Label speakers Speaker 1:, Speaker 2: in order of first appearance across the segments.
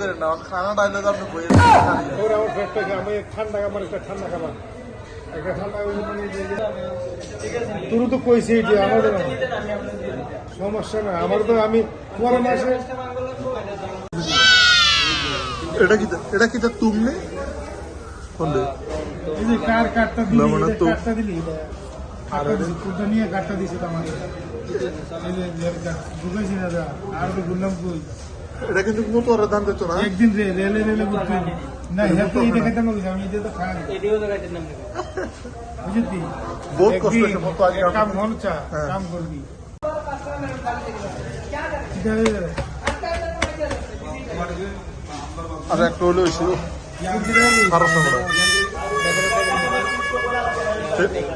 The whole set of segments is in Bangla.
Speaker 1: করেন না তো আপনি
Speaker 2: আমার আমি ঠান্ডা একটা ঠান্ডা খাবার মানে তুরু তো কইছি যে আমাদের সমস্যা না আমার তো আমি পরে মাসে
Speaker 1: এটা কি এটা কি তুমি
Speaker 2: দিলি
Speaker 1: মানে
Speaker 2: আর নিয়ে কার্ডটা দিছে তো আর তো বললাম কই
Speaker 1: এটা কিন্তু কোনো তোর দান দিত না?
Speaker 2: একদিন রে রেলে রেলে ঘুরতে না হ্যাঁ তো এইটা খেতে না? আমি এটা তো খাই। বুঝলি
Speaker 1: বহুত কষ্ট মতো আগে
Speaker 2: কাম চা
Speaker 1: হ্যাঁ।
Speaker 2: কাম করবি।
Speaker 1: আর একটা হলো আমরা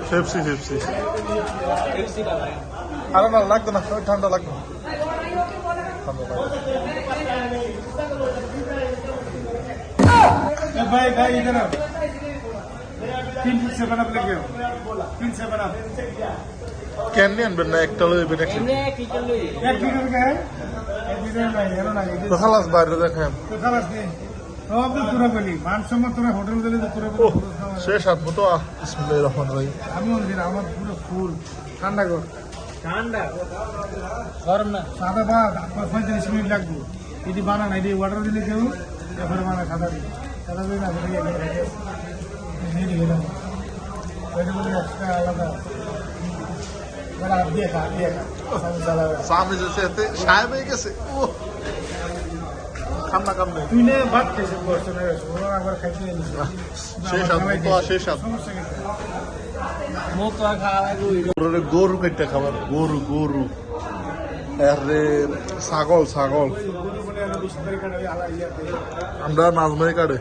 Speaker 1: ফেপসি আরে না লাগতো না ঠান্ডা লাগতো। না।
Speaker 2: থামো ভাই ভাই তিন ফুট সেভেন আপনি কেউ তিন সেভেন
Speaker 1: আপ কেমনি আনবেন না? একটা শেষ আসব
Speaker 2: আমি আমার পুরো ফুল। ঠান্ডা ঘর ঠান্ডা। গরম না। সাদা ভাত আপনার পঁয়তাল্লিশ মিনিট লাগবে। এটি বানান এটি অর্ডার দিলে কেউ এরপরে বানা সাদা দিই সাদা দিই না সেটা নিয়ে নিয়ে গেলাম ওইটা বলে একটা আলাদা। এবার হাত দিয়ে খা হাত দিয়ে খা। সমস্যা লাগবে না।
Speaker 1: সামনে যেতে যেতে সাহেব হয়ে গেছে। ও। খাম কাম নেই
Speaker 2: তুই ভাত খেয়েছে বসতে না ওরা একবার খাইতে নিয়েছে
Speaker 1: শেষ হাত মতো গরু কেটে খাবার, গরু গরু। আরে, ছাগল ছাগল। আমরা নাজমাই কাটে।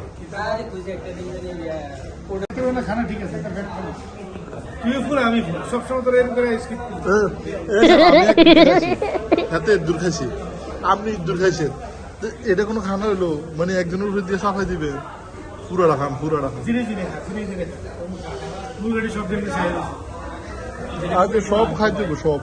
Speaker 1: আপনি দূর খাইছেন এটা কোনো খানা হইল? মানে একজনের উপরে দিয়ে সাফাই দিবে। পুরো রাখাম পুরো রাখাম
Speaker 2: ধীরে ধীরে খা ধীরে ধীরে খা ফুল রেডি সব।
Speaker 1: সব খাই দেবো সব